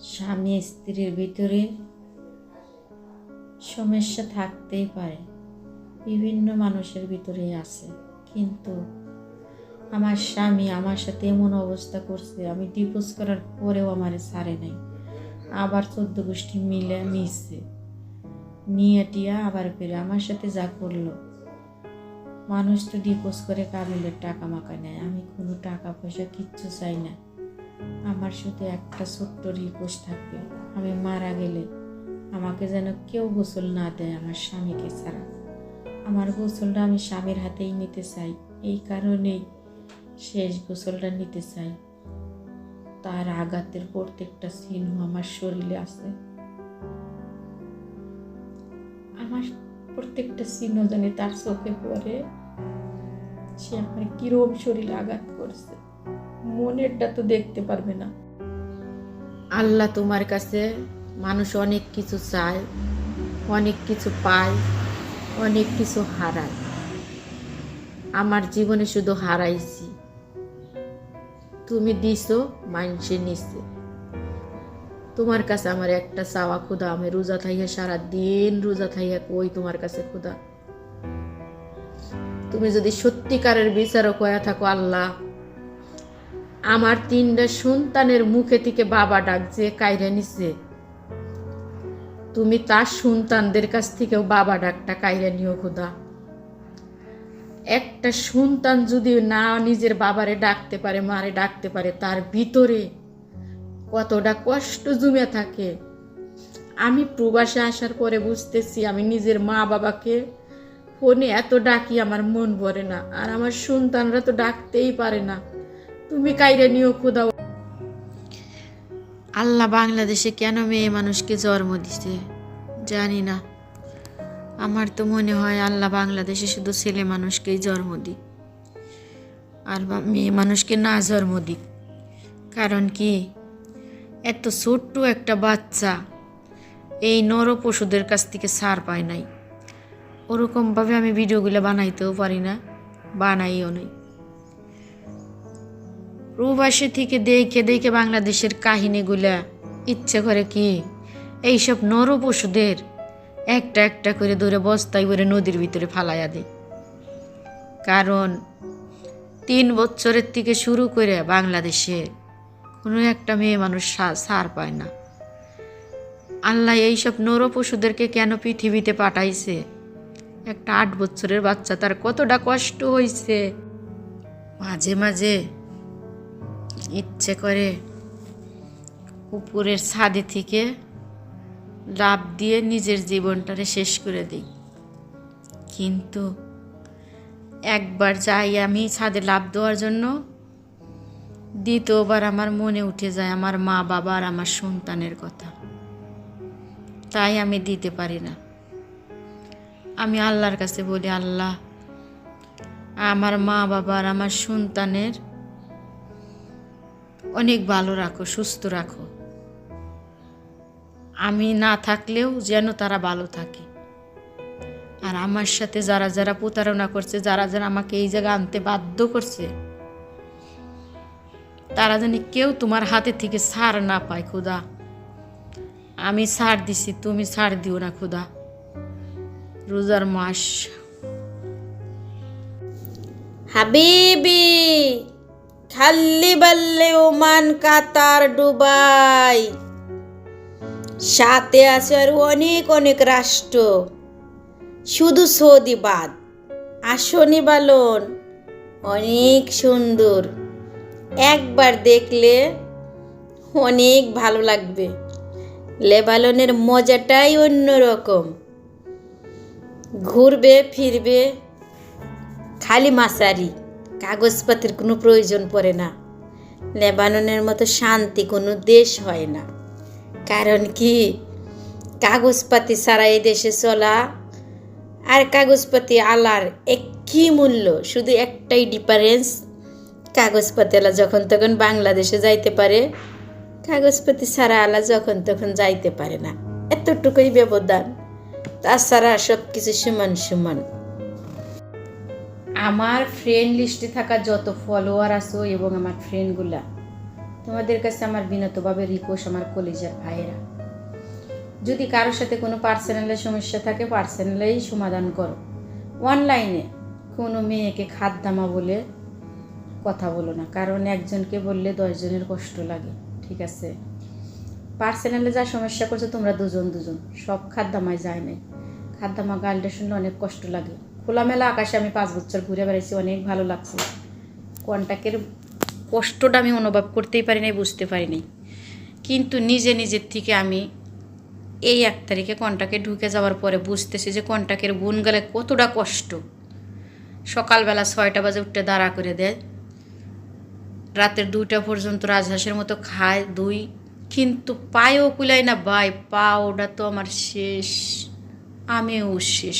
স্বামী স্ত্রীর ভিতরে সমস্যা থাকতেই পারে। বিভিন্ন মানুষের ভিতরেই আছে। কিন্তু আমার স্বামী আমার সাথে এমন অবস্থা করছে, আমি ডিভোর্স করার পরেও আমার ছাড়ে নাই। আবার চোদ্দ গোষ্ঠী মিলে মিশছে। নিয়ে টিয়া আবার ফিরে আমার সাথে যা করল। মানুষ তো ডিপোজ করে কাবিলের টাকা মাকা নেয়। আমি কোনো টাকা পয়সা কিচ্ছু চাই না। আমার শুধু একটা ছোট্ট রিকোয়েস্ট থাকবে। আমি মারা গেলে আমাকে যেন কেউ গোসল না দেয় আমার স্বামীকে ছাড়া। আমার গোসলটা আমি স্বামীর হাতেই নিতে চাই। এই কারণেই শেষ গোসলটা নিতে চাই। তার আঘাতের প্রত্যেকটা চিহ্ন আমার শরীরে আছে। আমার প্রত্যেকটা চিহ্ন জানি তার চোখে পড়ে। সে আমার কিরম শরীরে আঘাত করছে। মনেরটা তো দেখতে পারবে না। আল্লাহ তোমার কাছে মানুষ অনেক কিছু চায়, অনেক কিছু পায়, অনেক কিছু হারায়। আমার জীবনে শুধু হারাইছি। তুমি দিছো মাইনসে নিছে। তোমার কাছে আমার একটা চাওয়া খুদা আমি রোজা থাইয়া সারা দিন রোজা থাইয়া কই তোমার কাছে খুদা তুমি যদি সত্যিকারের বিচারক হয়ে থাকো, আল্লাহ আমার তিনটা সন্তানের মুখে থেকে বাবা ডাক যে কাইরে নিছে। তুমি তার সন্তানদের কাছ থেকেও বাবা ডাকটা কাইরে নিও খুদা। একটা সন্তান যদি না নিজের বাবারে ডাকতে পারে, মারে ডাকতে পারে, তার ভিতরে কতটা কষ্ট জমে থাকে। আমি প্রবাসে আসার পরে বুঝতেছি আমি নিজের মা বাবাকে ফোনে এত ডাকি, আমার মন ভরে না। আর আমার সন্তানরা তো ডাকতেই পারে না। তুমি কাইরে নিও খোদা আল্লাহ বাংলাদেশে কেন মেয়ে মানুষকে জন্ম দিছে? জানি না। আমার তো মনে হয় আল্লাহ বাংলাদেশে শুধু ছেলে মানুষকেই জন্ম দিক। আর মেয়ে মানুষকে না জন্ম দিক। কারণ কি? এত ছোট্ট একটা বাচ্চা এই নর পশুদের কাছ থেকে সার পায় নাই। ওরকমভাবে আমি ভিডিওগুলো বানাইতেও পারি না, বানাইও নাই। প্রবাসী থেকে দেখে দেখে বাংলাদেশের কাহিনীগুলা ইচ্ছে করে কি? এইসব নর পশুদের একটা একটা করে ধরে বস্তায় করে নদীর ভিতরে ফালাইয়া দেয়। কারণ তিন বছরের থেকে শুরু করে বাংলাদেশে কোনো একটা মেয়ে মানুষ সার পায় না। আল্লাহ এইসব নর পশুদেরকে কেন পৃথিবীতে পাঠাইছে? একটা আট বছরের বাচ্চা তার কতটা কষ্ট হয়েছে মাঝে মাঝে ইচ্ছে করে উপরের ছাদে থেকে লাভ দিয়ে নিজের জীবনটারে শেষ করে দিই। কিন্তু একবার যাই আমি ছাদে লাভ দেওয়ার জন্য, দ্বিতীয়বার আমার মনে উঠে যায় আমার মা বাবা আর আমার সন্তানের কথা। তাই আমি দিতে পারি না। আমি আল্লাহর কাছে বলি, আল্লাহ, আমার মা বাবা আর আমার সন্তানের অনেক ভালো রাখো, সুস্থ রাখো। আমি না থাকলেও যেন তারা ভালো থাকে। আর আমার সাথে যারা যারা প্রতারণা করছে, যারা যারা আমাকে এই জায়গা আনতে বাধ্য করছে, তারা যেন কেউ তোমার হাতে থেকে ছাড় না পায়, খুদা। আমি ছাড় দিছি, তুমি ছাড় দিও না, খুদা। রোজার মাস। হাবিবি! খাল্লি বাল্লে ওমান, কাতার ডুবাই সাথে আছে আর অনেক অনেক রাষ্ট্র। শুধু সৌদি বাদ। আসনি বালন, অনেক সুন্দর। একবার দেখলে অনেক ভালো লাগবে। লেবালনের মজাটাই অন্যরকম ঘুরবে, ফিরবে, খালি মাসারি। কাগজপাতির কোনো প্রয়োজন পড়ে না। লেবাননের মতো শান্তি কোনো দেশ হয় না। কারণ কি? কাগজপাতি ছাড়া এই দেশে চলা আর কাগজপাতি আলার একই মূল্য, শুধু একটাই ডিফারেন্স কাগজপাতিওয়ালা যখন তখন বাংলাদেশে যাইতে পারে, কাগজপাতি ছাড়া আলা যখন তখন যাইতে পারে না। এতটুকুই ব্যবধান। তাছাড়া সব কিছু সমান সমান। আমার ফ্রেন্ড লিস্টে থাকা যত ফলোয়ার আছো এবং আমার ফ্রেন্ডগুলা তোমাদের কাছে আমার বিনতভাবে রিকোয়েস্ট আমার কলেজের ভাইয়েরা। যদি কারোর সাথে কোনো পার্সোনালের সমস্যা থাকে পার্সোনালেই সমাধান করো। অনলাইনে কোনো মেয়েকে খাদ্দামা বলে কথা বলো না, কারণ একজনকে বললে দশজনের কষ্ট লাগে, ঠিক আছে? পার্সোনালে যা সমস্যা করছ, তোমরা দুজন দুজন, সব খাদ্দামায় যায় নাই। খাদ্দামা গালটা শুনলে অনেক কষ্ট লাগে। খোলামেলা আকাশে আমি পাঁচ বছর ঘুরে বেড়াইছি, অনেক ভালো লাগছে। কন্টাক্টের কষ্টটা আমি অনুভব করতেই পারি নাই, বুঝতে পারি নাই। কিন্তু নিজে নিজের থেকে আমি এই এক তারিখে কন্টাকে ঢুকে যাওয়ার পরে বুঝতেছি যে কন্টাকের বোন গেলে কতটা কষ্ট। সকালবেলা ছয়টা বাজে উঠতে দাঁড়া করে দেয়। রাতের দুইটা পর্যন্ত রাজহাঁসের মতো খায় দুই। কিন্তু পায়েও কুলাই না বাই পা ওটা তো আমার শেষ। আমিও শেষ।